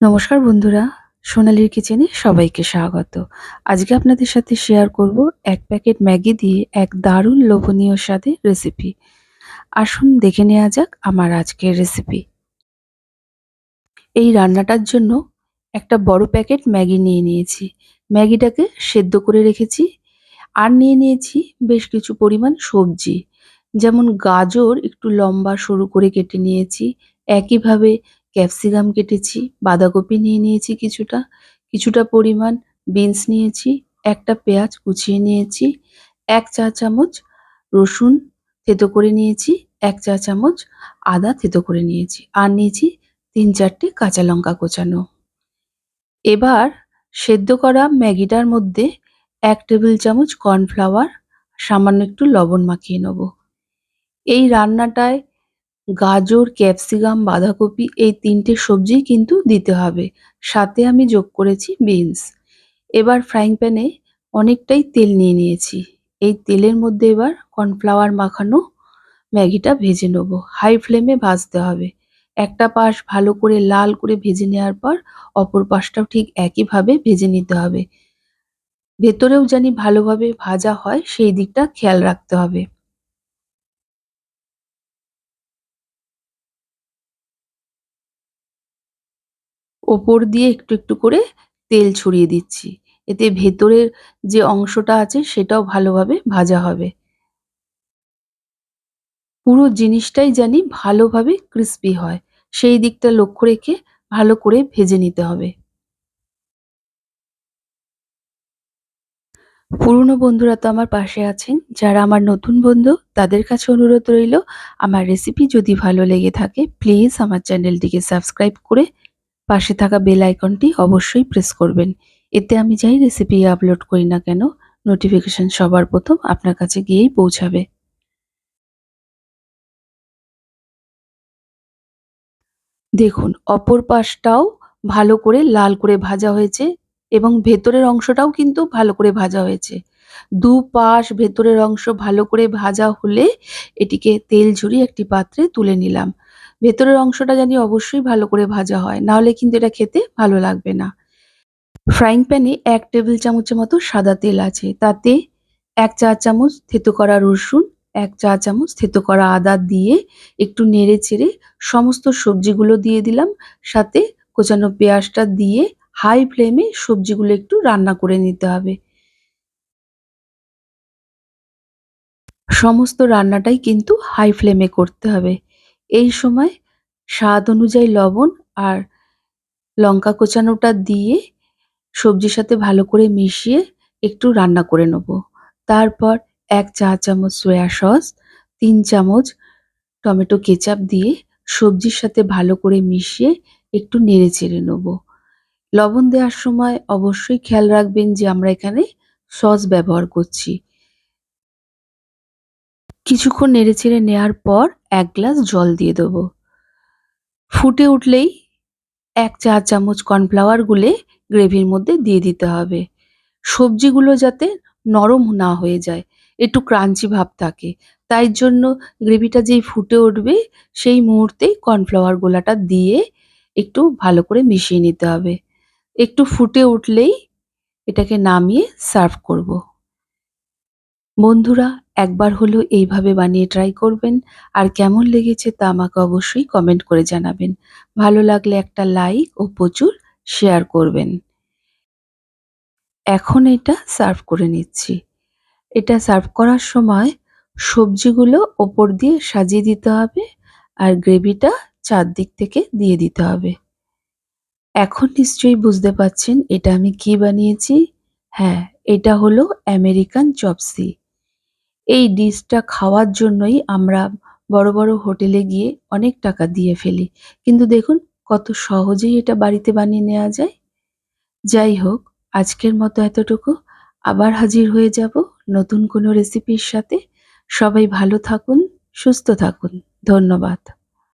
নমস্কার বন্ধুরা, সোনালির কিচেনে সবাইকে স্বাগত। আজকে আপনাদের সাথে শেয়ার করব এক প্যাকেট ম্যাগি দিয়ে এক দারুণ লোভনীয় স্বাদের রেসিপি আসুন দেখে নেওয়া যাক আমার আজকের রেসিপি এই রান্নাটার জন্য একটা বড় প্যাকেট ম্যাগি নিয়ে নিয়েছি। ম্যাগিটাকে সেদ্ধ করে রেখেছি আর নিয়ে নিয়েছি বেশ কিছু পরিমাণ সবজি। যেমন গাজর একটু লম্বা সরু করে কেটে নিয়েছি। একইভাবে ক্যাপসিকাম কেটেছি, বাঁধাকপি নিয়ে নিয়েছি কিছুটা কিছুটা পরিমাণ বিনস নিয়েছি, একটা পেঁয়াজ কুচিয়ে নিয়েছি, এক চা চামচ রসুন থেতো করে নিয়েছি, এক চা চামচ আদা থেতো করে নিয়েছি আর নিয়েছি তিন চারটে কাঁচা লঙ্কা কোচানো। এবার সেদ্ধ করা ম্যাগিটার মধ্যে এক টেবিল চামচ কর্নফ্লাওয়ার, সামান্য একটু লবণ মাখিয়ে নেব। এই রান্নাটায় গাজর, ক্যাপসিকাম, বাঁধাকপি এই তিনটে সবজি কিন্তু দিতে হবে। সাথে আমি যোগ করেছি বিনস। এবার ফ্রাইং প্যানে অনেকটাই তেল নিয়ে নিয়েছি। এই তেলের মধ্যে এবার কর্নফ্লাওয়ার মাখানো ম্যাগিটা ভেজে নেব। হাই ফ্লেমে ভাজতে হবে। একটা পাশ ভালো করে লাল করে ভেজে নেওয়ার পর অপর পাশটাও ঠিক একইভাবে ভেজে নিতে হবে। ভেতরেও জানি ভালোভাবে ভাজা হয়, সেই দিকটা খেয়াল রাখতে হবে। ওপর দিয়ে একটু একটু করে তেল ছড়িয়ে দিচ্ছি। এতে ভেতরের যে অংশটা আছে সেটাও ভালোভাবে ভাজা হবে। পুরো জিনিসটাই জানি ভালোভাবে ক্রিস্পি হয়। সেই দিকটা লক্ষ্য রেখে ভালো করে ভেজে নিতে হবে। পুরনো বন্ধুরা তো আমার পাশে আছেন। যারা আমার নতুন বন্ধু, তাদের কাছে অনুরোধ রইল, আমার রেসিপি যদি ভালো লেগে থাকে প্লিজ আমার চ্যানেলটিকে সাবস্ক্রাইব করে পাশে থাকা বেল আইকনটি অবশ্যই প্রেস করবেন। এতে আমি যাই রেসিপি আপলোড করি না কেন নোটিফিকেশন সবার প্রথম আপনার কাছে গিয়েই পৌঁছাবে। দেখুন, অপর পাশটাও ভালো করে লাল করে ভাজা হয়েছে এবং ভেতরের অংশটাও কিন্তু ভালো করে ভাজা হয়েছে। দু পাশ ভেতরের অংশ ভালো করে ভাজা হলে এটিকে তেল ঝরিয়ে একটি পাত্রে তুলে নিলাম। ভেতরের অংশটা জানি অবশ্যই ভালো করে ভাজা হয়, নাহলে কিন্তু এটা খেতে ভালো লাগবে না। ফ্রাইং প্যানে এক টেবিল চামচের মতো সাদা তেল আছে, তাতে এক চা চামচ থেতো করা রসুন, এক চা চামচ থেতো করা আদা দিয়ে একটু নেড়ে চেড়ে সমস্ত সবজিগুলো দিয়ে দিলাম, সাথে কোচানো পেঁয়াজটা দিয়ে হাই ফ্লেমে সবজিগুলো একটু রান্না করে নিতে হবে। সমস্ত রান্নাটাই কিন্তু হাই ফ্লেমে করতে হবে। এই সময় স্বাদ অনুযায়ী লবণ আর লঙ্কা কোচানোটা দিয়ে সবজির সাথে ভালো করে মিশিয়ে একটু রান্না করে নেব। তারপর এক চা চামচ সয়া সস তিন চামচ টমেটো কেচাপ দিয়ে সবজির সাথে ভালো করে মিশিয়ে একটু নেড়ে চেড়ে নেব। লবণ দেওয়ার সময় অবশ্যই খেয়াল রাখবেন যে আমরা এখানে সস ব্যবহার করছি। কিছুক্ষণ নেড়ে চেড়ে নেওয়ার পর এক গ্লাস জল দিয়ে দেবো। ফুটে উঠলেই এক চা চামচ কর্নফ্লাওয়ার গুলে গ্রেভির মধ্যে দিয়ে দিতে হবে। সবজিগুলো যাতে নরম না হয়ে যায়, একটু ক্রাঞ্চি ভাব থাকে। তাই জন্য গ্রেভিটা যেই ফুটে উঠবে, সেই মুহূর্তেই কর্নফ্লাওয়ার গোলাটা দিয়ে একটু ভালো করে মিশিয়ে নিতে হবে। একটু ফুটে উঠলেই এটাকে নামিয়ে সার্ভ করব। বন্ধুরা একবার হলো এইভাবে বানিয়ে ট্রাই করবেন। আর কেমন লেগেছে তা আমাকে অবশ্যই কমেন্ট করে জানাবেন। ভালো লাগলে একটা লাইক ও প্রচুর শেয়ার করবেন। এখন এটা সার্ভ করে নিচ্ছি। এটা সার্ভ করার সময় সবজিগুলো ওপর দিয়ে সাজিয়ে দিতে হবে আর গ্রেভিটা চারদিক থেকে দিয়ে দিতে হবে। এখন নিশ্চয়ই বুঝতে পাচ্ছেন এটা আমি কি বানিয়েছি? হ্যাঁ এটা হলো আমেরিকান চপসি এই ডিশটা খাওয়ার জন্যই আমরা বড় বড় হোটেলে গিয়ে অনেক টাকা দিয়ে ফেলি। কিন্তু দেখুন, কত সহজেই এটা বাড়িতে বানিয়ে নেওয়া যায়। যাই হোক, আজকের মতো এতটুকু। আবার হাজির হয়ে যাব নতুন কোনো রেসিপির সাথে। সবাই ভালো থাকুন, সুস্থ থাকুন। ধন্যবাদ।